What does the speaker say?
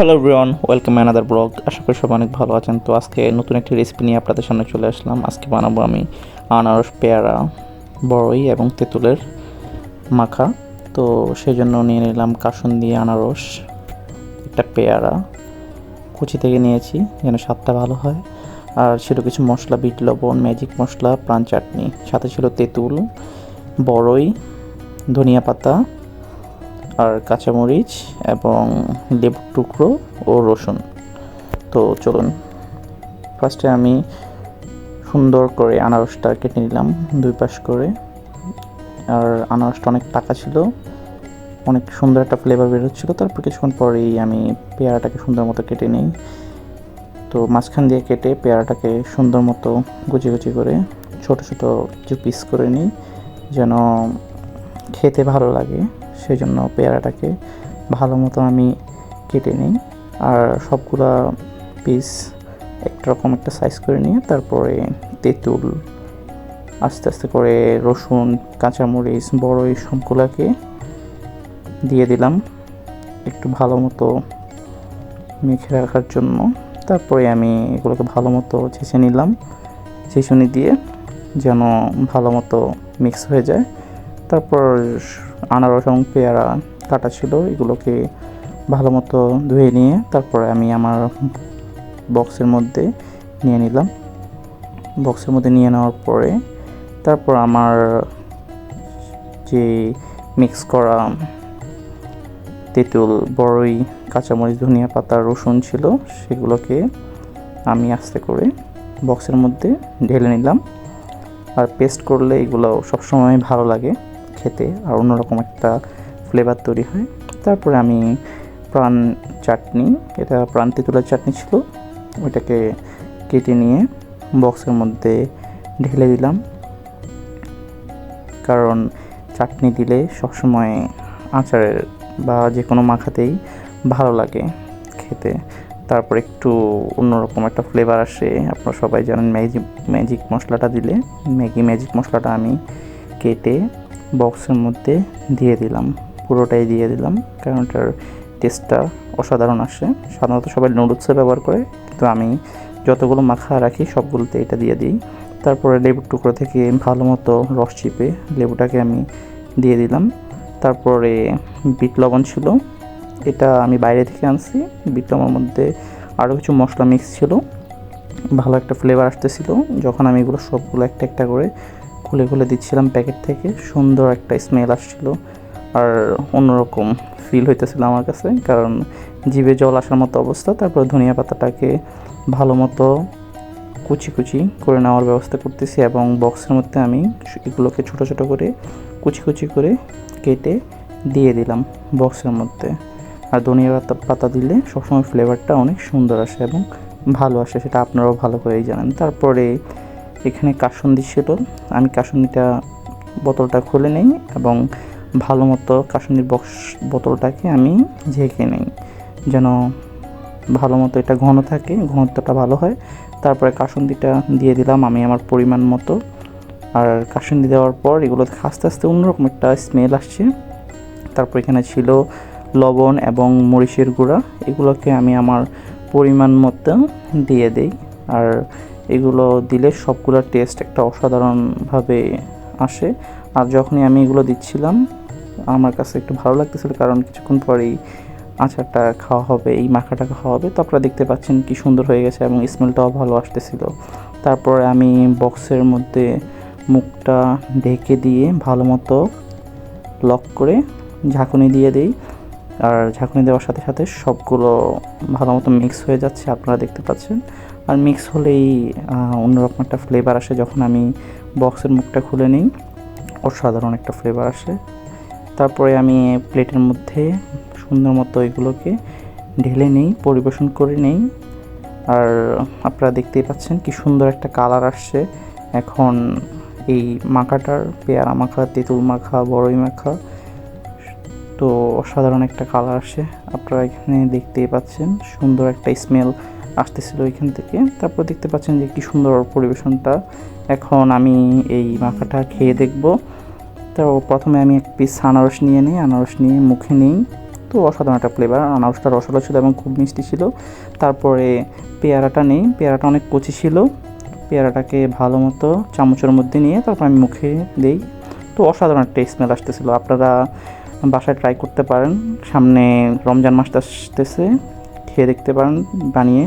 Hello everyone welcome another blog আশা করি সবাই অনেক ভালো আছেন। তো আজকে নতুন একটি রেসিপি নিয়ে আপনাদের সামনে চলে আসলাম। আজকে বানাবো আমি আনারস, পেয়ারা বড়ই এবং তেঁতুলের মাখা। তো সেই জন্য নিয়ে নিলাম কাসুন দিয়ে আনারস, একটা পেয়ারা। কুচি থেকে নিয়েছি, যেন স্বাদটা ভালো হয়। আর ছিল কিছু মশলা, বিট, লবণ ম্যাজিক মশলা, প্রাণ চাটনি। সাথে ছিল তেঁতুল বড়ই ধনিয়া পাতা আর কাঁচামরিচ এবং লেবুর টুকরো ও রসুন। তো চলুন ফার্স্টে আমি সুন্দর করে আনারসটা কেটে নিলাম দুই পাশ করে। আর আনারসটা অনেক টাকা ছিল, অনেক সুন্দর একটা ফ্লেভার বের হচ্ছিল। তারপর কিছুক্ষণ পরেই আমি পেয়ারাটাকে সুন্দর মতো কেটে নিই। তো মাঝখান দিয়ে কেটে পেয়ারাটাকে সুন্দর মতো গুচি গুচি করে ছোট ছোট কিছু পিস করে নিই, যেন খেতে ভালো লাগে। সেই জন্য পেয়ারাটাকে ভালো মতো আমি কেটে নিই। আর সবগুলা পিস একটা রকম একটা সাইজ করে নিয়ে তারপরে তেঁতুল, আস্তে আস্তে করে রসুন, কাঁচামরিচ, বড় এই সবগুলাকে দিয়ে দিলাম একটু ভালো মতো মেখে রাখার জন্য। তারপরে আমি এগুলোকে ভালো মতো ছেঁচে নিলাম। ছেঁচুনি দিয়ে যেন ভালো মতো মিক্স হয়ে যায়। তারপর আনারস এবং পেয়ারা কাটা ছিল, এগুলোকে ভালো মতো ধুয়ে নিয়ে তারপরে আমি আমার বক্সের মধ্যে নিয়ে নিলাম। বক্সের মধ্যে নিয়ে নেওয়ার পরে তারপর আমার যে মিক্স করা তেঁতুল বড়ই কাঁচামরিচ, ধনিয়া পাতা, রসুন ছিল, সেগুলোকে আমি আস্তে করে বক্সের মধ্যে ঢেলে নিলাম। আর পেস্ট করলে এগুলো সবসময় ভালো লাগে। খেতে আর অন্যরকম একটা ফ্লেভার তৈরি হয়। তারপরে আমি প্রাণ চাটনি, এটা প্রাণ তেঁতুলের চাটনি ছিল, ওইটাকে কেটে নিয়ে বক্সের মধ্যে ঢেলে দিলাম। কারণ চাটনি দিলে সবসময় আচারের বা যে কোনো মাখাতেই ভালো লাগে খেতে। তারপর একটু অন্যরকম একটা ফ্লেভার আসে, আপনারা সবাই জানেন ম্যাজিক ম্যাজিক মশলাটা দিলে। ম্যাগি ম্যাজিক মশলাটা আমি কেটে বক্সের মধ্যে দিয়ে দিলাম। পুরোটাই দিয়ে দিলাম, কারণ এটার টেস্টটা অসাধারণ আসে। সাধারণত সবাই নুডলসে ব্যবহার করে, কিন্তু আমি যতগুলো মাখা রাখি, সবগুলোতে এটা দিয়ে দিই। তারপরে লেবুর টুকরো থেকে ভালো মতো রস চিপে লেবুটাকে আমি দিয়ে দিলাম। তারপরে বিট লবণ ছিল, এটা আমি বাইরে থেকে আনছি। বিট লবণের মধ্যে আরও কিছু মশলা মিক্স ছিল, ভালো একটা ফ্লেভার আসতেছিল। যখন আমি এগুলো সবগুলো একটা একটা করে খুলে খুলে দিচ্ছিলাম প্যাকেট থেকে। সুন্দর একটা স্মেল আসছিল আর অন্যরকম ফিল হইতেছিল আমার কাছে, কারণ জিভে জল আসার মতো অবস্থা। তারপর ধনিয়া পাতাটাকে ভালো মতো কুচি কুচি করে নেওয়ার ব্যবস্থা করতেছি এবং বক্সের মধ্যে আমি এগুলোকে ছোট ছোট করে কুচি কুচি করে কেটে দিয়ে দিলাম বক্সের মধ্যে। আর ধনিয়া পাতা পাতা দিলে সবসময় ফ্লেভারটা অনেক সুন্দর আসে এবং ভালো আসে, সেটা আপনারাও ভালো করেই জানেন। তারপরে এখানে কাসুন্দি ছিল আমি কাসুন্দিটা বোতলটা খুলে নেই এবং ভালো মতো কাসুন্দির বক্স বোতলটাকে আমি ঝেঁকে নেই, যেন ভালো মতো এটা ঘন থাকে, ঘনত্বটা ভালো হয়। তারপরে কাসুন্দিটা দিয়ে দিলাম আমি আমার পরিমাণ মতো। আর কাসুন্দি দেওয়ার পর এগুলো আস্তে আস্তে অন্যরকম একটা স্মেল আসছে। তারপর এখানে ছিল লবণ এবং মরিচের গুঁড়া। এগুলোকে আমি আমার পরিমাণ মতো দিয়ে দিই। আর এগুলো দিলে সবগুলোর টেস্ট একটা অসাধারণভাবে আসে। আর যখনই আমি এগুলো দিচ্ছিলাম, আমার কাছে একটু ভালো লাগতেছিল কারণ কিছুক্ষণ পরেই আচারটা খাওয়া হবে, এই মাখাটা খাওয়া হবে। তো আপনারা দেখতে পাচ্ছেন কি সুন্দর হয়ে গেছে এবং স্মেলটাও ভালো আসতেছিল। তারপরে আমি বক্সের মধ্যে মুখটা ঢেকে দিয়ে ভালো মতো লক করে ঝাঁকুনি দিয়ে দিই। আর ঝাঁকুনি দেওয়ার সাথে সাথে সবগুলো ভালো মতো মিক্স হয়ে যাচ্ছে, আপনারা দেখতে পাচ্ছেন। আর মিক্স হলেই অন্যরকম একটা ফ্লেভার আসে যখন আমি বক্সের মুখটা খুলে নিই। অসাধারণ একটা ফ্লেভার আসে। তারপরে আমি প্লেটের মধ্যে সুন্দর মতো এগুলোকে ঢেলে নেই, পরিবেশন করে নেই। আর আপনারা দেখতেই পাচ্ছেন কি সুন্দর একটা কালার আসছে। এখন এই মাখাটার পেয়ারা মাখা, তেঁতুল মাখা, বড়ই মাখা, তো অসাধারণ একটা কালার আসে। আপনারা এখানে দেখতেই পাচ্ছেন সুন্দর একটা স্মেল আসতেছিল এখান থেকে। তারপর দেখতে পাচ্ছেন যে কি সুন্দর পরিবেশনটা। এখন আমি এই মাখাটা খেয়ে দেখব। তো প্রথমে আমি এক পিস আনারস নিয়ে নিই। আনারস নিয়ে মুখে নিই। তো অসাধারণ একটা ফ্লেভার আনারসটা রসালো ছিল এবং খুব মিষ্টি ছিল। তারপরে পেয়ারাটা নেই। পেয়ারাটা অনেক কচি ছিল। পেয়ারাটাকে ভালো মতো চামচের মধ্যে নিয়ে তারপর আমি মুখে দিই। তো অসাধারণ একটা স্মেল আসতেছিল। আপনারা বাসায় ট্রাই করতে পারেন। সামনে রমজান মাসটা আসতেছে। খেয়ে দেখতে পারেন বানিয়ে।